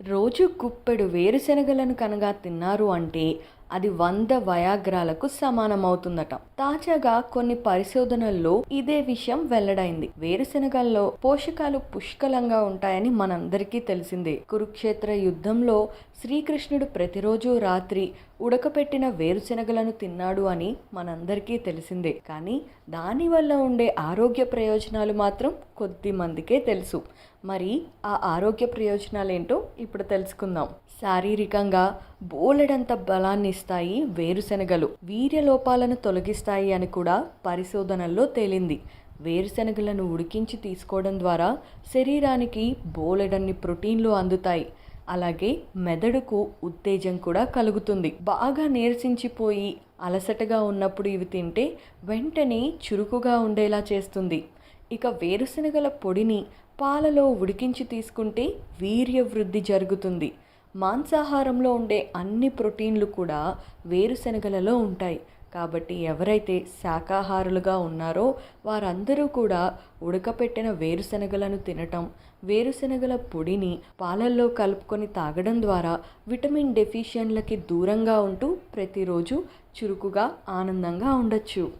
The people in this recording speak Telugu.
రోజు గుప్పెడు వేరుశనగలను కనుక తిన్నారు అంటే అది వంద వయాగ్రాలకు సమానమవుతుందట. తాజాగా కొన్ని పరిశోధనల్లో ఇదే విషయం వెల్లడైంది. వేరుశెనగల్లో పోషకాలు పుష్కలంగా ఉంటాయని మనందరికీ తెలిసిందే. కురుక్షేత్ర యుద్ధంలో శ్రీకృష్ణుడు ప్రతిరోజు రాత్రి ఉడకపెట్టిన వేరుశెనగలను తిన్నాడు అని మనందరికీ తెలిసిందే. కానీ దానివల్ల ఉండే ఆరోగ్య ప్రయోజనాలు మాత్రం కొద్ది మందికే తెలుసు. మరి ఆ ఆరోగ్య ప్రయోజనాలు ఏంటో ఇప్పుడు తెలుసుకుందాం. శారీరకంగా బోలెడంత బలాన్ని ఇస్తాయి వేరుశెనగలు వీర్య లోపాలను తొలగిస్తాయి అని కూడా పరిశోధనల్లో తేలింది. వేరుశెనగలను ఉడికించి తీసుకోవడం ద్వారా శరీరానికి బోలెడన్ని ప్రోటీన్లు అందుతాయి. అలాగే మెదడుకు ఉత్తేజం కూడా కలుగుతుంది. బాగా నీరసించిపోయి అలసటగా ఉన్నప్పుడు ఇవి తింటే వెంటనే చురుకుగా ఉండేలా చేస్తుంది. ఇక వేరుశెనగల పొడిని పాలలో ఉడికించి తీసుకుంటే వీర్య వృద్ధి జరుగుతుంది. మాంసాహారంలో ఉండే అన్ని ప్రోటీన్లు కూడా వేరుశెనగలలో ఉంటాయి. కాబట్టి ఎవరైతే శాకాహారులుగా ఉన్నారో వారందరూ కూడా ఉడకపెట్టిన వేరుశనగలను తినటం వేరుశెనగల పొడిని పాలల్లో కలుపుకొని తాగడం ద్వారా విటమిన్ డెఫిషియన్లకి దూరంగా ఉంటూ ప్రతిరోజు చురుకుగా ఆనందంగా ఉండొచ్చు.